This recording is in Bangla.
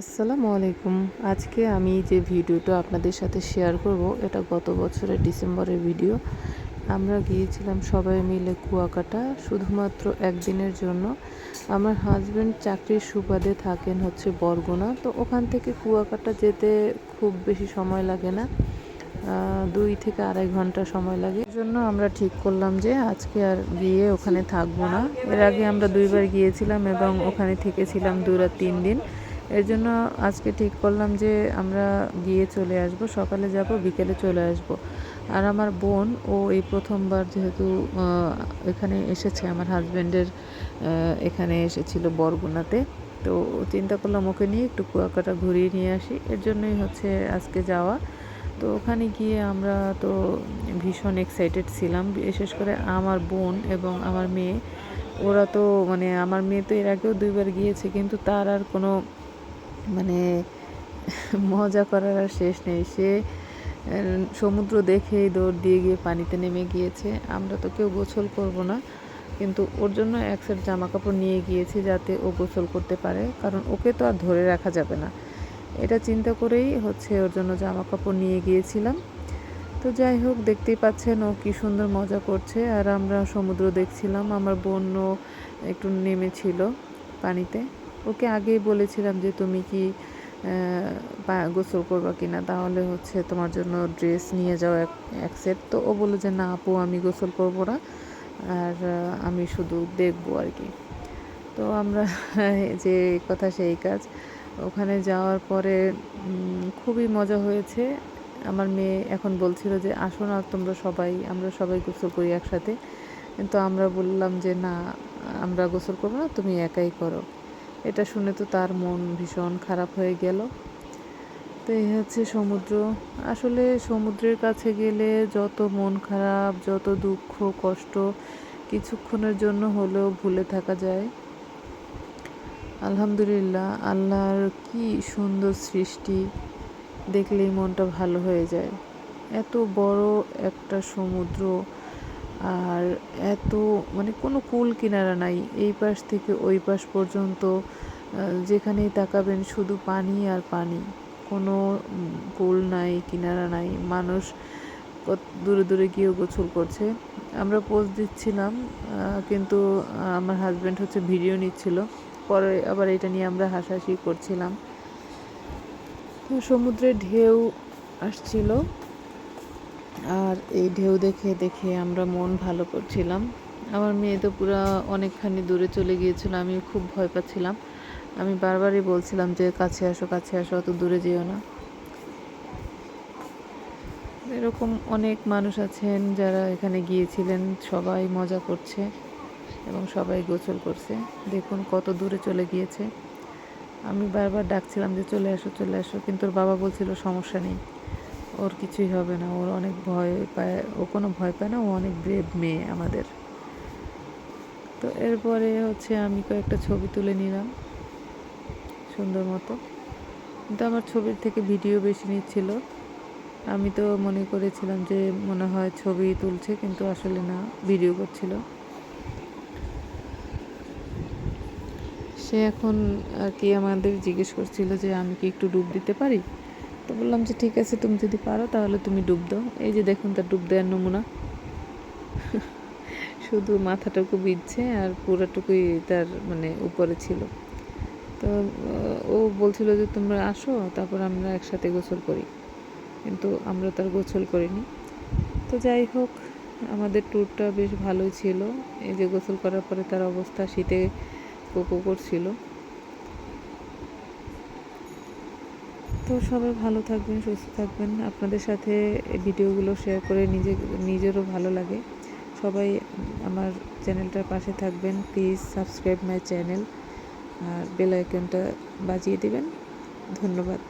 আসসালামু আলাইকুম। আজকে আমি যে ভিডিওটা আপনাদের সাথে শেয়ার করব, এটা গত বছরের ডিসেম্বরের ভিডিও। আমরা গিয়েছিলাম সবাই মিলে কুয়াকাটা, শুধুমাত্র একদিনের জন্য। আমার হাজব্যান্ড চাকরির সুবাদে থাকেন হচ্ছে বরগুনা। তো ওখান থেকে কুয়াকাটা যেতে খুব বেশি সময় লাগে না। দুই থেকে আড়াই ঘণ্টা সময় লাগে। জন্য আমরা ঠিক করলাম যে আজকে আর গিয়ে ওখানে থাকব না। এর আগে আমরা দুইবার গিয়েছিলাম এবং ওখানে থেকেছিলাম দু রাত তিন দিন। এর জন্য আজকে ঠিক করলাম যে আমরা গিয়ে চলে আসব, সকালে যাব, বিকেলে চলে আসব। আর আমার বোন, ও এই প্রথমবার যেহেতু এখানে এসেছে, আমার হাজব্যান্ডের এখানে এসেছিল বরগুনাতে। তো চিন্তা করলাম ওকে নিয়ে একটু কুয়াকাটা ঘুরিয়ে নিয়ে আসি। এর জন্যই হচ্ছে আজকে যাওয়া। তো ওখানে গিয়ে আমরা তো ভীষণ এক্সাইটেড ছিলাম। বিশেষ করে আমার বোন এবং আমার মেয়ে, ওরা তো মানে আমার মেয়ে তো এর আগেও দুইবার গিয়েছে, কিন্তু তার আর কোনো মানে মজা করার আর শেষ নেই। সে সমুদ্র দেখেই দৌড় দিয়ে গিয়ে পানিতে নেমে গিয়েছে। আমরা তো কেউ গোসল করব না। কিন্তু ওর জন্য এক সেট জামা কাপড় নিয়ে গিয়েছি যাতে ও গোসল করতে পারে, কারণ ওকে তো আর ধরে রাখা যাবে না। এটা চিন্তা করেই হচ্ছে ওর জন্য জামা কাপড় নিয়ে গিয়েছিলাম। তো যাই হোক, দেখতেই পাচ্ছেন ও কি সুন্দর মজা করছে। আর আমরা সমুদ্র দেখছিলাম, আমার বোনও একটু নেমেছিল পানিতে। ওকে আগেই বলেছিলাম যে তুমি কি গোসল করবা কিনা, তাহলে হচ্ছে তোমার জন্য ড্রেস নিয়ে যাও এক এক সেট। তো ও বলল যে, না আপু, আমি গোসল করব না। আর আমি শুধু দেখব আর কি। তো আমরা যে কথা সেই কাজ। ওখানে যাওয়ার পরে খুবই মজা হয়েছে। আমার মেয়ে এখন বলছিল যে, আসো না তোমরা সবাই, আমরা সবাই গোসল করি একসাথে। কিন্তু আমরা বললাম যে, না, আমরা গোসল করব না, তুমি একাই করো। এটা শুনে তো তার মন ভীষণ খারাপ হয়ে গেল। তো এই হচ্ছে সমুদ্র। আসলে সমুদ্রের কাছে গেলে যত মন খারাপ, যত দুঃখ, কষ্ট কিছুক্ষণের জন্য হলেও ভুলে থাকা যায়। আলহামদুলিল্লাহ, আল্লাহর কি সুন্দর সৃষ্টি, দেখলেই মনটা ভালো হয়ে যায়। এত বড় একটা সমুদ্র আর এত মানে কোনো কুল কিনারা নাই। এই পাশ থেকে ওই পাশ পর্যন্ত যেখানেই তাকাবেন শুধু পানি আর পানি। কোনো কুল নাই, কিনারা নাই। মানুষ কত দূরে দূরে গিয়েও গোসল করছে। আমরা পোজ দিচ্ছিলাম কিন্তু আমার হাজব্যান্ড হচ্ছে ভিডিও নিচ্ছিল। পরে আবার এটা নিয়ে আমরা হাসাহাসি করছিলাম। সমুদ্রের ঢেউ আসছিল। আর এই ঢেউ দেখে দেখে আমরা মন ভালো করছিলাম। আমার মেয়ে তো পুরো অনেকখানি দূরে চলে গিয়েছিল আমি খুব ভয় পাচ্ছিলাম। আমি বারবারই বলছিলাম যে, কাছে আসো কাছে আসো, অত দূরে যেও না। এরকম অনেক মানুষ আছেন যারা এখানে গিয়েছিলেন, সবাই মজা করছে এবং সবাই গোসল করছে। দেখুন কত দূরে চলে গিয়েছে। আমি বারবার ডাকছিলাম যে, চলে আসো চলে আসো। কিন্তু ওর বাবা বলছিল, সমস্যা নেই। ওর কিছুই হবে না। ওর অনেক ভয় পায়, ও কোনো ভয় পায় না, ও অনেক ব্রেভ মেয়ে আমাদের। তো এরপরে হচ্ছে আমি কয়েকটা ছবি তুলে নিলাম, সুন্দর মতো। কিন্তু আমার ছবির থেকে ভিডিও বেশি নিচ্ছিল। আমি তো মনে করেছিলাম যে মনে হয় ছবি তুলছে, কিন্তু আসলে না ভিডিও করছিল। সে এখন আর কি আমাদের জিজ্ঞেস করছিল যে আমি কি একটু ডুব দিতে পারি? তো বললাম যে, ঠিক আছে, তুমি যদি পারো তাহলে তুমি ডুব দাও। এই যে দেখুন তার ডুব দেওয়ার নমুনা। শুধু মাথাটুকু বিচ্ছে আর পুরাটুকুই তার মানে উপরে ছিল। তো, ও বলছিল যে, তোমরা আসো, তারপর আমরা একসাথে গোসল করি। কিন্তু আমরা তার গোসল করিনি। তো যাই হোক, আমাদের ট্যুরটা বেশ ভালোই ছিল। এই যে গোসল করার পরে তার অবস্থা শীতে কোকো করছিল তো সবাই ভালো থাকবেন, সুস্থ থাকবেন। আপনাদের সাথে ভিডিওগুলো শেয়ার করে নিজে, নিজেরও ভালো লাগে। সবাই আমার চ্যানেলটার পাশে থাকবেন। প্লিজ সাবস্ক্রাইব মাই চ্যানেল আর বেল আইকনটা বাজিয়ে দেবেন। ধন্যবাদ।